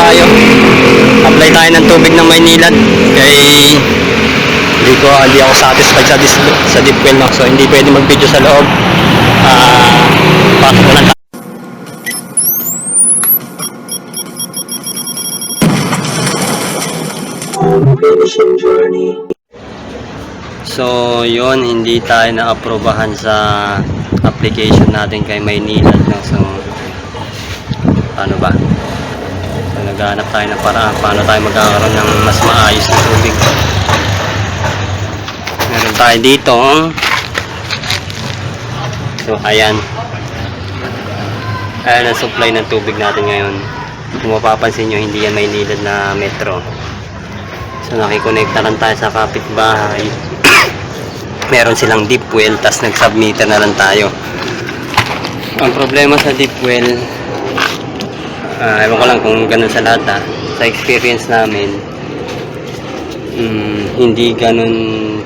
tayo. Apply tayo ng tubig ng Maynilad. Kay hindi ko hindi ako satisfied sa dis, sa deep well no. So hindi pwede mag-video sa loob. Ah, pasok ko lang So, yon hindi tayo na-aprobahan sa application natin kay Maynilad. No? So, paano ba? So, naghahanap tayo ng paraan paano tayo magkakaroon ng mas maayos na tubig. Meron tayo dito. So, ayan. Ayan ang supply ng tubig natin ngayon. Kung mapapansin nyo, hindi yan Maynilad na metro. So nakikonekta lang tayo sa kapitbahay. Meron silang deep well, tas nag-submeter na lang tayo. Ang problema sa deep well, ah, ewan ko lang kung ganun sa lahat ah. Sa experience namin, mm, hindi ganun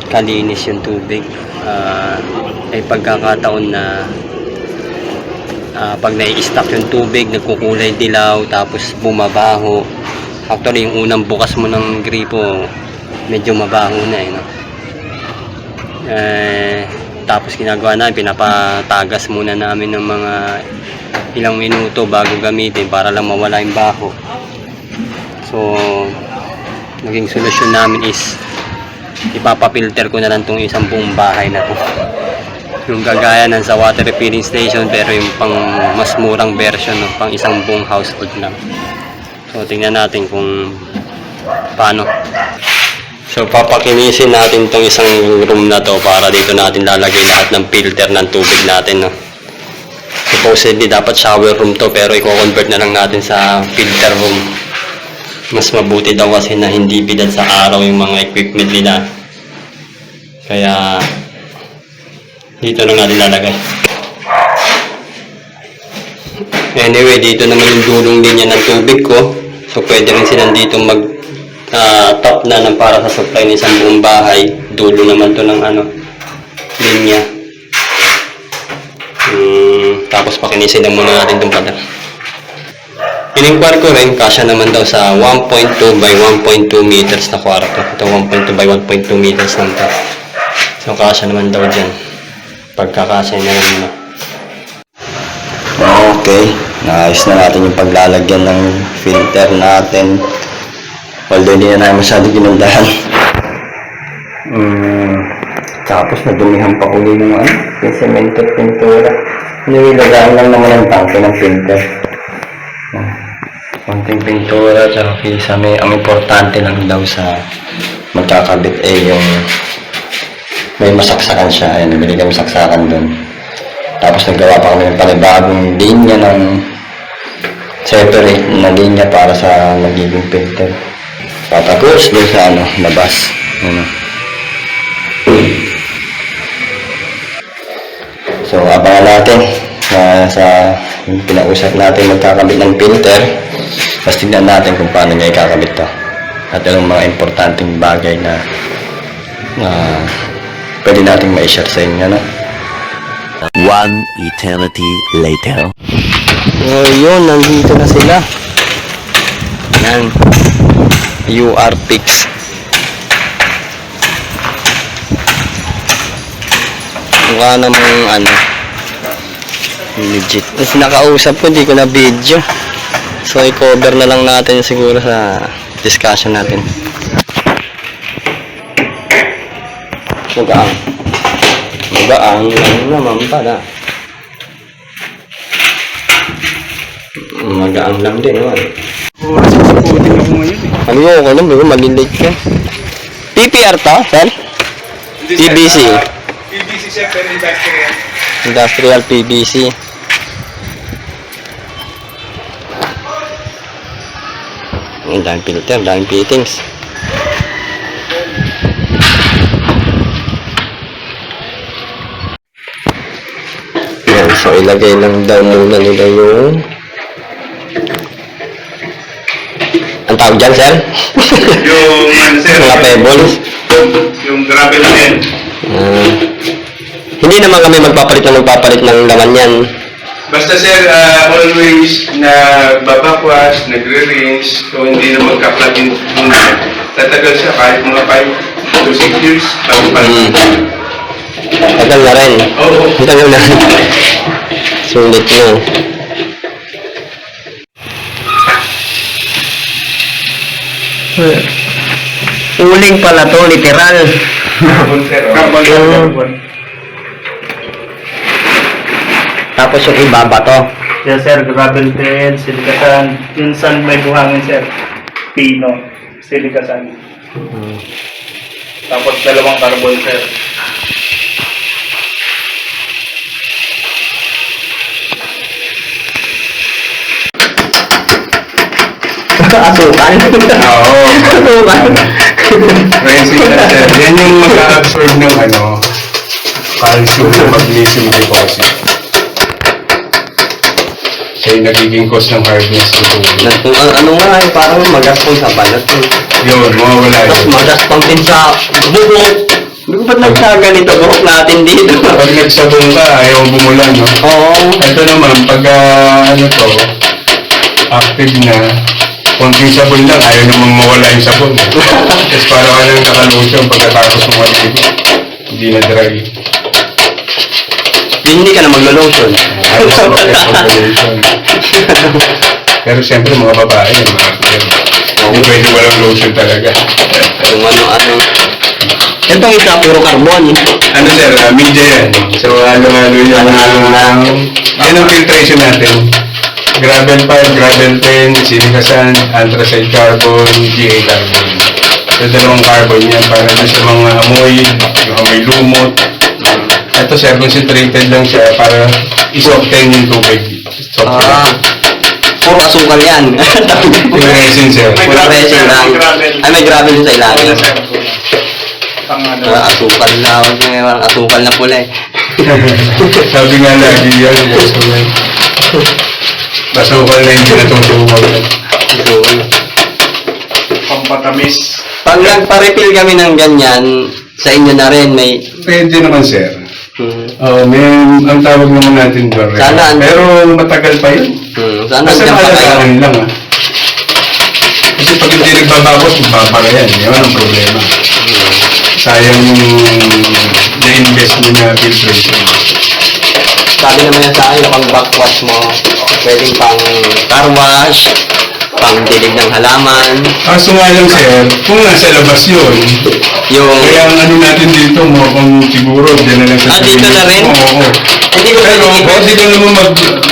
kalinis yung tubig. Ah, ay pagkakataon na ah, pag nai-stop yung tubig, nagkukulay dilaw, tapos bumabaho. Actually, yung unang bukas mo ng gripo, medyo mabaho na eh, no? Eh, tapos ginagawa namin, pinapatagas muna namin ng mga ilang minuto bago gamitin para lang mawala yung baho. So, naging solusyon namin is ipapapilter ko na lang tong isang buong bahay na to. Yung gagaya ng sa water refilling station pero yung pang mas murang version no, pang isang buong household lang. So, tingnan natin kung paano. So, papakinisin natin tong isang room na to para dito natin lalagay lahat ng filter ng tubig natin. No? Supposedly, dapat shower room to pero i-convert na lang natin sa filter room. Mas mabuti daw kasi na hindi bidad sa araw yung mga equipment nila. Kaya, dito lang natin lalagay. Anyway, dito naman yung dulong linya ng tubig ko. So, pwede rin silang dito mag ah, top na ng para sa supply ng isang buong bahay. Dulo naman to ng ano, linya. Tapos pakinisin muna natin itong pala. Ininquire ko rin, kasya naman daw sa 1.2 by 1.2 meters na kwarto. Ito 1.2 by 1.2 meters lang to. So, kasya naman daw dyan. Pagkakasya na lang na. Okay, naayos na natin yung paglalagyan ng filter natin. Although hindi na namin masyado ginandahan. Mm, tapos nadumihan pa uli ng ano, yung semento pintura. Nilalagaan lang naman ang tangke ng. Ah, Konting pintura at kisame. Ang importante lang daw sa magkakabit eh yung may masaksakan siya. Ayan, nabili kami saksakan doon. Tapos naggawa pa kami ng panibagong linya ng separate na linya para sa magiging filter. Patagos doon sa ano, labas. Ano. So, abangan natin na sa yung pinausap natin magkakabit ng filter. Tapos tignan natin kung paano niya ikakabit to. At anong mga importanteng bagay na na pwede nating ma-share sa inyo. No? One eternity later. So, yun, nandito na sila. Yan. UR Pix. Mukha namang ano, legit. Tapos nakausap ko, di ko na video. So, i-cover na lang natin siguro sa discussion natin. Magaang. Magaang lang naman pala. Magaang lang din naman. Ano yun, lang, bro, malilate ka. PPR to, sir? PVC. Pero industrial. Industrial PVC. Ang daming filter, daming fittings. Yan, so ilagay lang daw muna nila yung... Ang tawag dyan, sir? Yung ano sir, Mga pebbles. yung gravel na Ah. Hindi naman kami magpapalit na magpapalit ng laman yan. Basta sir, ah, always na babakwas, nagre-rinse, so hindi na magka-plug in muna. Tatagal siya kahit mga 5 to 6 years bago pa. Mm. Tagal na rin. Oo. Tagal na rin. Sulit na. Uling pala to, literal. Carbon sir. Carbon sir. Carbon. Tapos yung iba ba to? Yes sir, gravel bed, silikasan. Minsan may buhangin sir. Pino, silikasan. Tapos dalawang carbon sir. Asukan. Oo. Asukan. Rinsing na sir. Yan yung mag-absorb ng ano, calcium na magnesium deposit. Yung nagiging cause ng hardness ng tubig. Nag- ano, ano nga eh, parang magaspang sa balat. eh. Yun, mawawala Tapos yun. magaspang din sa buhok. Hindi ko ba't nagsaganito buhok natin dito? Pag nagsabong ka, ayaw bumulan, no? Oo. Ito naman, pag ah, ano to, active na, konting sabon lang, ayaw namang mawala yung sabon. Tapos para ka lang nakalusyon pagkatapos mo maligo. Hindi na dry. Hindi ka na maglo-lotion. Pero siyempre mga babae, mga yan. Hindi pwede walang lotion talaga. Kung ano-ano. Itong isa, puro carbon. ano sir, uh, media yan. So halo-halo yan. Halo-halo. yan ang filtration natin. Gravel pipe, gravel pen, silica sand, anthracite carbon, GA carbon. So dalawang carbon yan para doon sa mga amoy, yung amoy lumot. Ito sir, concentrated lang siya para isoften yung tubig. Ah. Puro asukal yan. yung resin sir. May Puro gravel, resin sir, lang. may gravel. Ay, may gravel sa ilalim. Wala sir. Pang ano. Ah, asukal na. Huwag yung asukal na pula eh. Sabi nga lagi yan, asukal. Masukal na hindi natutuwa. Asukal. Pampatamis. Pag nagpa-refill kami ng ganyan, sa inyo na rin may... Pwede naman sir. Hmm. Oh, may ang tawag naman natin barrel. Sana? Pero matagal pa yun. Hmm. Sana Basta dyan pa kayo. lang ah. Kasi pag hindi nagbabakot, babara yan. Yan ang problema. Sayang yung na-invest mo na filtration. Sabi naman yan sa akin, pang backwash mo, pwedeng pang car wash, pang dilig ng halaman, Kaso nga lang sir, kung nasa labas yun, yung... kaya ang ano natin dito, mukhang siguro, dyan na lang sa Ah, dito na rin? Oo. oo. Hindi ko Pero pwede pwede ka naman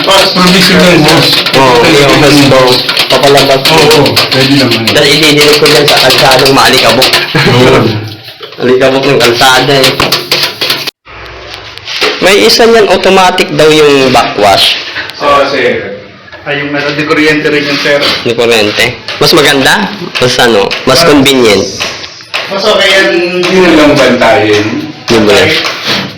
mag-provision ng boss. Oo, yung gusto, papalabas Oo, oo, pwede naman. Dahil ididilig ko dyan sa kalsadong maalikabok. Yun. Alikabok ng kalsada eh. May isa niyan automatic daw yung backwash Oo, sir. Ay, yung meron di kuryente rin yung sir. ni Corrente. Mas maganda? Mas ano? Mas convenient. Mas okay yan. Na lang bantayin. Yung ba?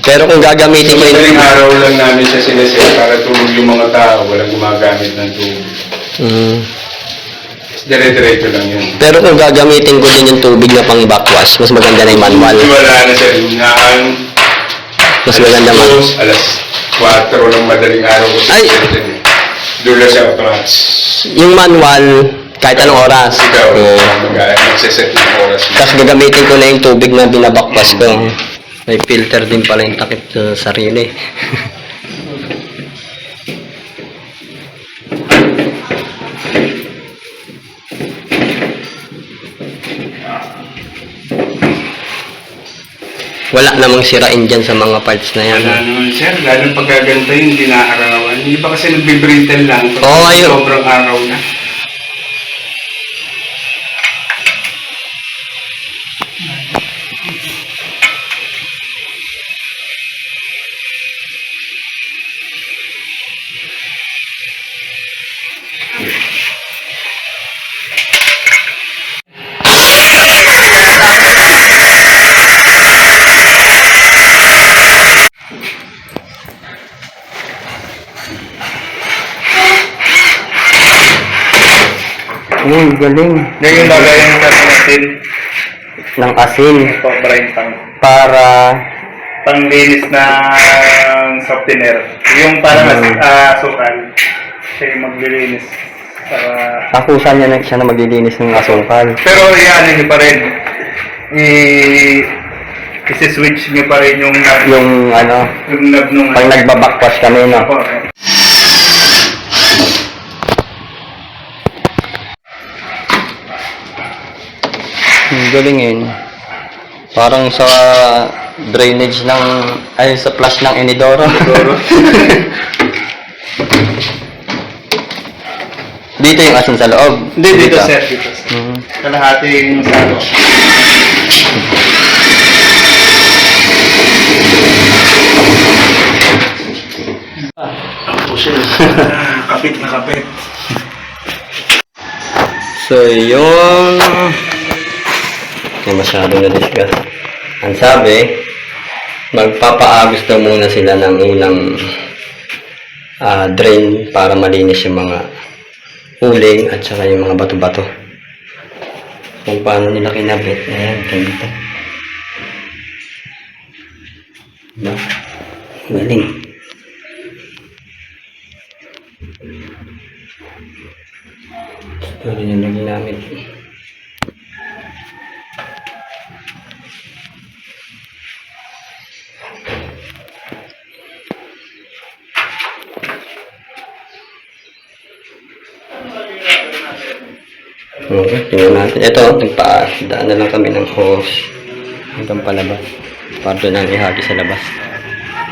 Pero kung gagamitin ko Madaling yung... araw lang namin siya sinesel para tulog yung mga tao, walang gumagamit ng tubig. Mm. Dire-diretso lang yun. Pero kung gagamitin ko din yung tubig na pang backwash, mas maganda na yung manual. Wala na siya. Hinaan. Mas maganda man. Alas alas 4 ng madaling araw. ko Ay! Doon lang siya automatic. Yung manual, kahit anong oras. Ikaw, Oo. mag- magsiset ng oras. Tapos gagamitin ko na yung tubig na binabakwas ko. May filter din pala yung takip sa sarili. Wala namang sirain dyan sa mga parts na yan. Wala naman sir, lalo pag gaganta yun, hindi ba kasi nagbe-brittle lang? Oo, ayun. Sobrang araw na. Uy, galing. Yan yung lagayan natin Ng asin Cobra yung pang para panglinis ng softener. Yung parang Hmm. uh, sukal. Siya yung maglilinis. Para... Takusan niya na siya na maglilinis ng asukal. Pero yan, hindi pa rin. I... Isi-switch niyo pa rin yung Yung ano, yung knob nung... pag nagbabakwash kami, no? Ang galingin. Parang sa drainage ng, ay sa flush ng Enidoro. dito yung asin sa loob. Hindi, dito sir, dito. Mhm. Kalahati yung. Ako siya. kapit na kapit. So, yung... Hindi masyado na discuss. Ang sabi, magpapaagos daw muna sila ng unang ah, drain para malinis yung mga uling at saka yung mga bato-bato. Kung paano nila kinabit. Ayan, ganito. Diba? Galing. Ito rin yung naginamit. Okay, tingnan natin. Ito, nagpa-daan na lang kami ng hose hanggang palabas. Para doon ang ihagi sa labas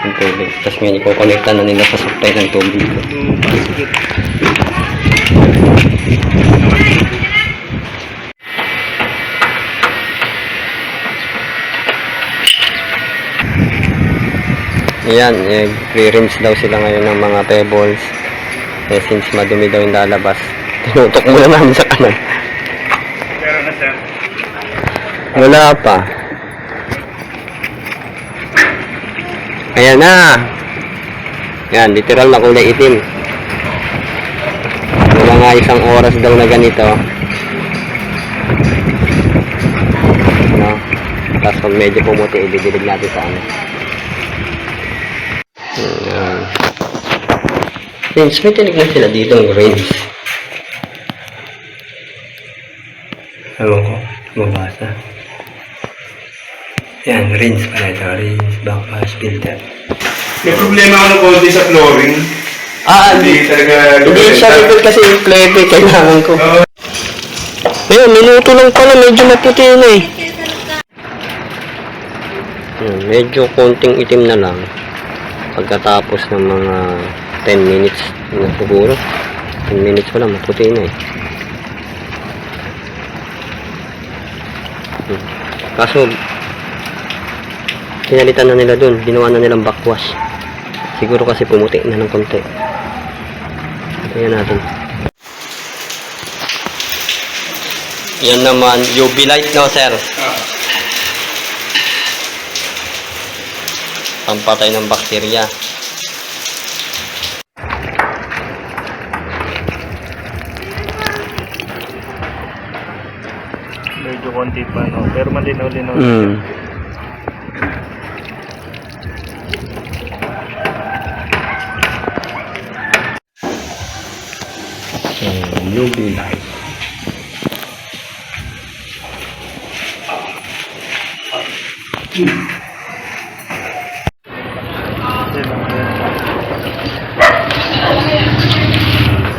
ng tubig. Tapos ngayon, ikokonekta na nila sa supply ng tubig. Ayan, eh, pre-rinse daw sila ngayon ng mga pebbles. Eh, since madumi daw yung lalabas, tinutok muna namin sa kanan. Wala pa. Ayan na. Yan, literal na kulay itim. Nga isang oras daw na ganito. No? Tapos pag medyo pumuti, ididilig natin sa ano. Ayan. Vince, may tinignan sila dito ng range. Ewan ko, mabasa. Yan, rinse pala ito. Rinse, backwash, filter. May problema ako ng konti sa flooring. Ah, Hindi talaga Hindi siya reveal kasi yung plebe, kailangan ko. Oo. Ayun, minuto lang pala, medyo maputi na eh. Ayun, medyo konting itim na lang. Pagkatapos ng mga 10 minutes na siguro. 10 minutes pa lang, maputi na eh. Kaso, pinalitan na nila dun, ginawa na nilang backwash. Siguro kasi pumuti na ng konti. Tingnan natin. Yan naman, UV light no, sir. Pampatay ng bakterya. Konti pa, no? Pero malinaw-linaw. Mm. So, UV light.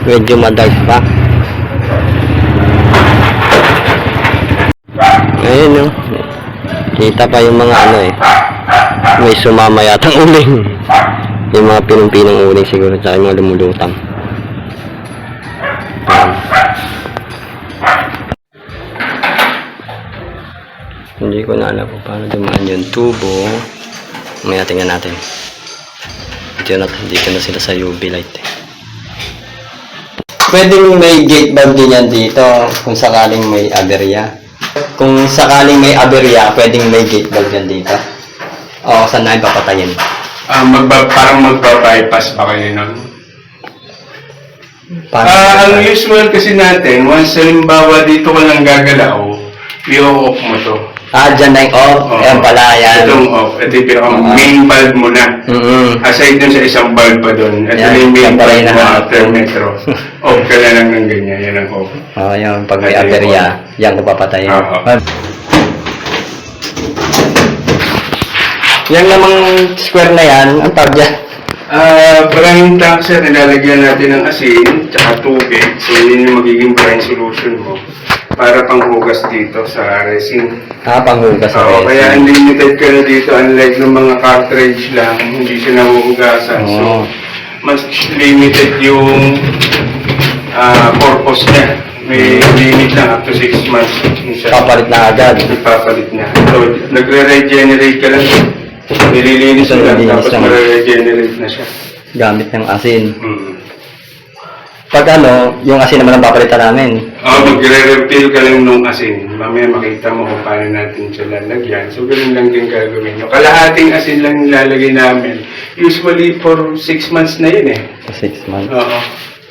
Medyo madark pa. Ayun no. Kita pa yung mga ano eh. May sumama yatang uling. Yung mga pinong-pinong uling siguro sa mga lumulutang. Ayan. Hindi ko na alam kung paano dumaan yung tubo. Mamaya tingnan natin. Dito na, dito na sila sa UV light. eh. Pwedeng may gate valve din yan dito kung sakaling may aberya. Kung sakaling may aberya, pwedeng may gate valve yan dito. O, saan na papatayin? Ah, magba, parang magpa-bypass ba kayo nun? Para Ah, ang usual kasi natin, once halimbawa dito ka lang gagalaw, i-off mo to. Ah, dyan na yung off. Oo. Ayan pala, yan. Itong off. Ito yung pinaka Oo. main valve mo na. Mm-mm. Aside dun sa isang valve pa dun. Ito Yan, na yung main yan pala valve yung mo nahanap after ko. metro. off ka na lang ng ganyan. Yan ang off. Oo, yung pag may Ito yung aberya, yan ko papatayin. Oo. Yan namang square na yan, ang tawag dyan. Ah, brine tank sir, nilalagyan natin ng asin, tsaka tubig. So, yun yung magiging brine solution mo. Para panghugas dito sa resin. Ah, panghugas sa Oo, resin. kaya unlimited ka na dito unlike ng mga cartridge lang, hindi siya nahuhugasan. So, Oo. mas limited yung ah, purpose niya. May limit lang up to 6 months. Siya. Papalit na agad. Ipapalit niya. So, nagre-regenerate ka lang. Nililinis mo lang, Nililinis tapos lang. mare-regenerate na siya. Gamit ng asin. Hmm. Pag ano, yung asin naman ang papalitan namin. Oh, magre-refill ka lang nung asin. Mamaya makita mo kung paano natin siya lalagyan. So, ganun lang din gagawin nyo. Kalahating asin lang nilalagay namin. Usually, for 6 months na yun eh. Six months. Oo.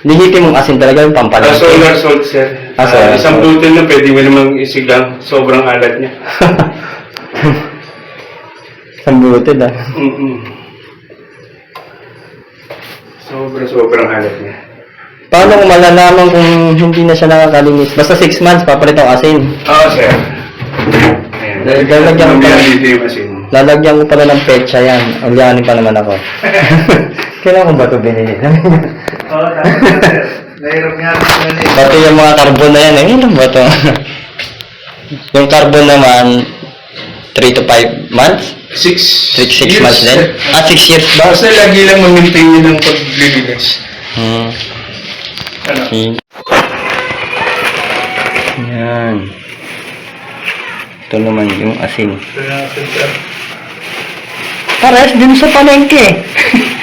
Lihitin mong asin talaga yung Uh, pampalit. solar salt, sir. Ah, solar Ah, isang salt. bottle na pwede mo namang isigang. Sobrang alat niya. Sambutin ah. Mm-mm. Sobrang, sobrang alat niya. Paano kung malalaman kung hindi na siya nakakalinis? Basta 6 months, papalit ang asin. Oo, sir. Ayan. Mo Mamaya pa. dito yung asin. Lalagyan ko pala ng petsa yan. Ulyanin pa naman ako. Kailan ko ba ito binili? Oo, tapos sir. Nahirap nga yan eh. Pati yung mga carbon na yan, eh, ilan ba ito? yung carbon naman, 3 to 5 months? Six. 6 years, months din? Ah, 6 years ba? Basta lagi lang ma-maintain nyo ng paglilinis. Hmm. Okay. Yan. Ito naman yung asin. Pares din sa palengke.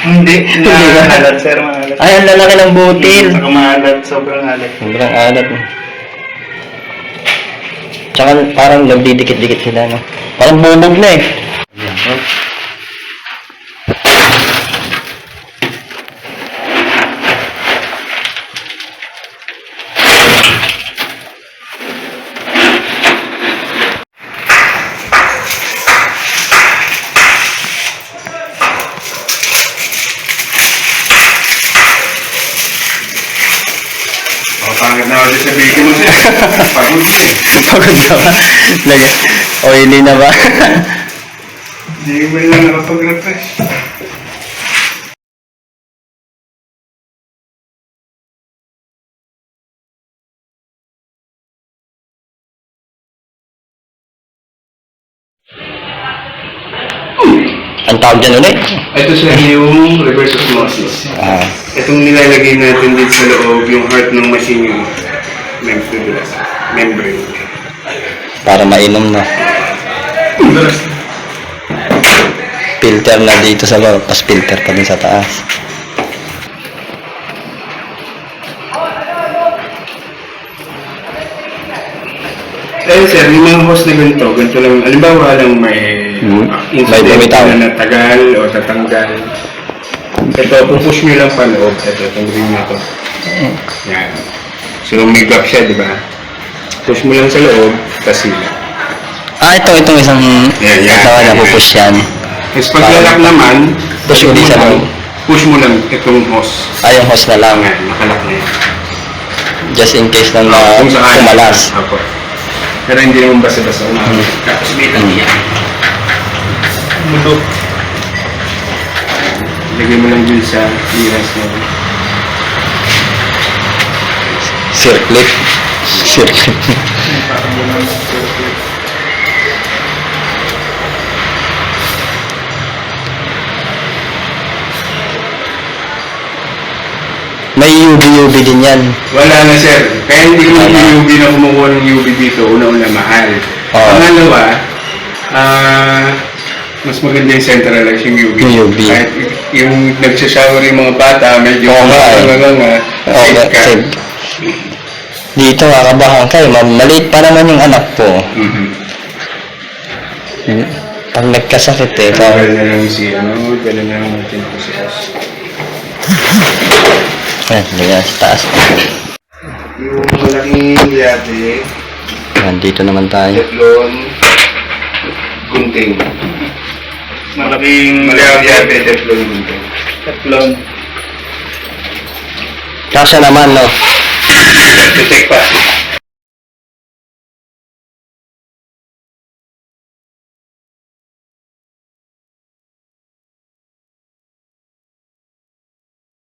Hindi. Maalat, sir. Maalat. Ay, ang lalaki ng butil. Saka maalat. Sobrang alat. Sobrang alat. no? Tsaka parang nagdidikit-dikit sila, no? Parang bubog na eh. O, pangit na ulit sa video mo siya. Pagod na eh. Pagod ka ba? Nag oily na ba? Hindi mo lang nakapag-refresh. ang tawag dyan ulit? Ito siya yung reverse osmosis. Ah, Itong nilalagay natin dito sa loob, yung heart ng machine yung membrane. membrane. para mainom na. Filter na dito sa loob, tapos filter pa din sa taas. Dahil sir, yung mga host na ganito, ganito lang, alimbawa lang may Hmm. uh, May incident bumitaw. na natagal o tatanggal. Ito, pupush nyo lang pa loob. Ito, itong green na to. Yan. So, may gap siya, di ba? Push mo lang sa loob, tapos sila. Ah, ito, itong isang Yan, yan, ito yan, na yan. pupush yan. Tapos pag lalak naman, Push mo sa lang. Push mo lang itong hose. Ah, yung hose na lang. Yan, nakalak na yan. Just in case na na Kung saan. kumalas. Apo. Pero hindi naman basta-basta. Hmm. Tapos may lagyan. Mulo. Lagay mo lang dun sa clearance mo. Circlip. Circlip. May UV-UV din yan. Wala na sir. Kaya hindi ko yung UV na kumukuha ng UV dito. Una-una mahal. Oo. Pangalawa, ah, mas maganda yung centralized yung UV. Yung UV. Kahit yung nagsashower yung mga bata, medyo Oo nga eh. nga nga. Okay, safe ka. safe. Dito kakabahan kayo. Ma- Maliit pa naman yung anak ko. Mhm. Pag nagkasakit eh. Parang, na lang si ano, dala na lang natin po si Ash. Eh, ganyan sa taas. Yung malaking yate, Yan, dito naman tayo. Teflon, contain. Malaking Malaki yan, Teflon contain. Teflon. Kasya naman, no? Detect pa